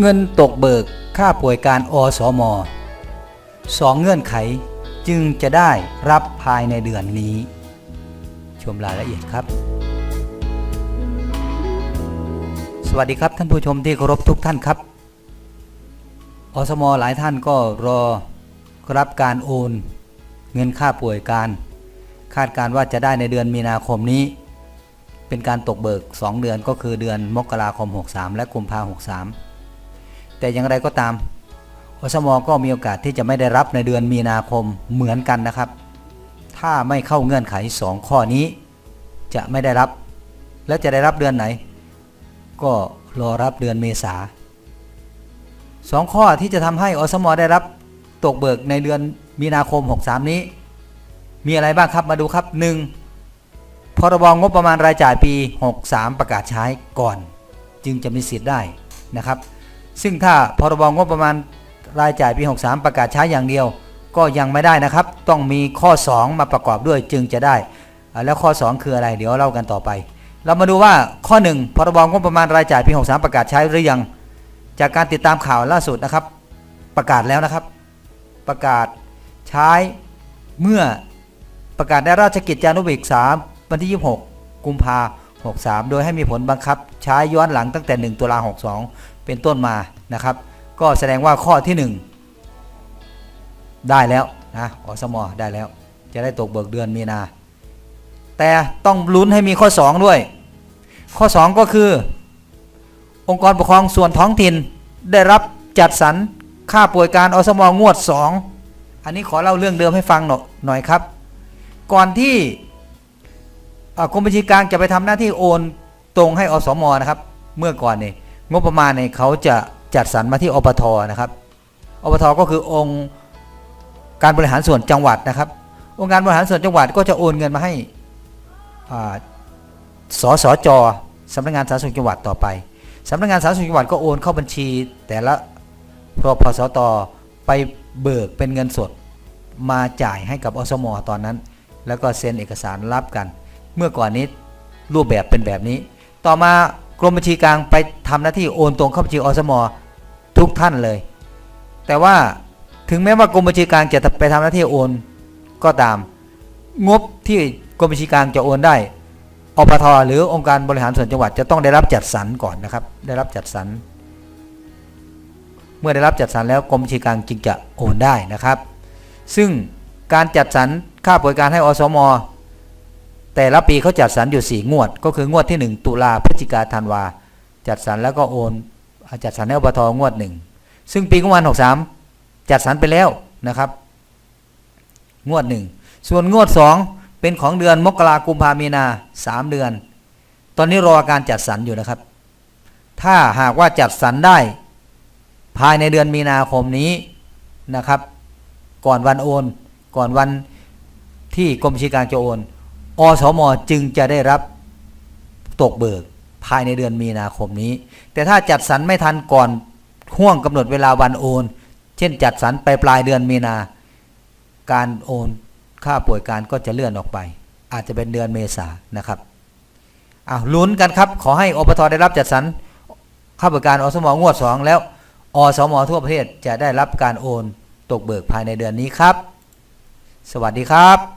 เงินตกเบิกค่าป่วยการอสมสองเงื่อนไขจึงจะได้รับภายในเดือนนี้ ชมรายละเอียดครับ สวัสดีครับท่านผู้ชมที่เคารพทุกท่านครับอสมหลายท่านก็รอรับการโอน เงินค่าป่วยการ คาดการว่าจะได้ในเดือนมีนาคมนี้ เป็นการตกเบิก 2 เดือนก็คือเดือนมกราคม 63 และกุมภา63 แต่อย่างไรก็ตามอสมก็มีโอกาสที่จะไม่ได้รับในเดือนมีนาคมเหมือนกันนะครับ ถ้าไม่เข้าเงื่อนไข 2 ข้อนี้ จะไม่ได้รับ แล้วจะได้รับเดือนไหน ก็รอรับเดือนเมษาสองข้อที่จะทำให้อสมได้รับตกเบิกในเดือนมีนาคม 63 นี้ มีอะไรบ้างครับมาดูครับ 1. พรบงบประมาณรายจ่ายปี 63 ประกาศใช้ก่อน จึงจะมีสิทธิ์ได้นะครับ ซึ่งถ้าพรบงบประมาณรายจ่ายปี 63 ประกาศใช้อย่างเดียว ก็ยังไม่ได้นะครับ ต้องมีข้อ 2 มาประกอบด้วยจึงจะได้ แล้วข้อ 2 คืออะไร เดี๋ยวเล่ากันต่อไป เรามาดูว่าข้อ 1 พรบงบประมาณรายจ่ายปี 63 ประกาศใช้หรือยัง จากการติดตามข่าวล่าสุดนะครับ ประกาศแล้วนะครับ ประกาศใช้เมื่อประกาศได้ราชกิจจานุเบกษาวันที่ 26 กุมภา63 โดยให้มีผลบังคับ ใช้ย้อนหลังตั้งแต่ 1 ตุลา62 เป็นต้นมานะครับ ก็แสดงว่าข้อที่ 1 ได้แล้วนะอสมได้แล้ว จะได้ตกเบิกเดือนมีนา แต่ต้องลุ้นให้มีข้อ 2 ด้วย ข้อ 2 ก็คือ องค์กรปกครองส่วนท้องถิ่นได้รับจัดสรรค่าป่วยการอสมงวด 2 อันนี้ขอเล่าเรื่องเดิมให้ฟังหน่อยหน่อยครับ ก่อนที่กรมบัญชีกลางจะไปทำหน้าที่โอนตรงให้อสมนะครับ เมื่อก่อนเนี่ย งบประมาณเนี่ยเขาจะจัดสรรมาที่อปทนะครับอปทก็คือองค์การบริหารส่วนจังหวัดนะครับ องค์การบริหารส่วนจังหวัดก็จะโอนเงินมาให้สสจสำนักงานสาธารณสุขจังหวัดต่อไปสำนักงานสาธารณสุขจังหวัดก็โอนเข้าบัญชี แต่ละพอพสตไปเบิกเป็นเงินสดมาจ่ายให้กับอสมตอนนั้น แล้วก็เซ็นเอกสารรับกัน เมื่อก่อนนี้รูปแบบเป็นแบบนี้ ต่อมา กรมบัญชีกลางไปทำหน้าที่โอนตรงเข้าบัญชีอสมทุกท่านเลย แต่ว่าถึงแม้ว่ากรมบัญชีกลางจะไปทำหน้าที่โอนก็ตาม งบที่กรมบัญชีกลางจะโอนได้อปทหรือองค์การบริหารส่วนจังหวัดจะต้องได้รับจัดสรรก่อนนะครับ ได้รับจัดสรรเมื่อได้รับจัดสรรแล้วกรมบัญชีกลางจึงจะโอนได้นะครับ ซึ่งการจัดสรรค่าบริการให้อสม แต่ละปีเขาจัดสรรอยู่4งวด ก็คืองวดที่1ตุลาพฤศจิกาธันวา จัดสรรแล้วก็โอนจัดสรรให้อปทงวดหนึ่งซึ่งปีงบประมาณ63จัดสรรไปแล้วนะครับ งวดหนึ่งส่วนงวด2เป็นของเดือนมกราคมกุมภามีนา3เดือน ตอนนี้รอการจัดสรรอยู่นะครับ ถ้าหากว่าจัดสรรได้ภายในเดือนมีนาคมนี้นะครับ ก่อนวันโอน ก่อนวันที่กรมชีกางจะโอน อสมจึงจะได้รับตกเบิกภายในเดือนมีนาคมนี้ แต่ถ้าจัดสรรไม่ทันก่อนห่วงกำหนดเวลาวันโอน เช่นจัดสรรไปปลายเดือนมีนา การโอนค่าป่วยการก็จะเลื่อนออกไป อาจจะเป็นเดือนเมษานะครับอ้าวลุ้นกันครับ ขอให้อปทได้รับจัดสรรค่าบริการอสมงวด 2 แล้วอสมทั่วประเทศจะได้รับการโอนตกเบิกภายในเดือนนี้ครับ สวัสดีครับ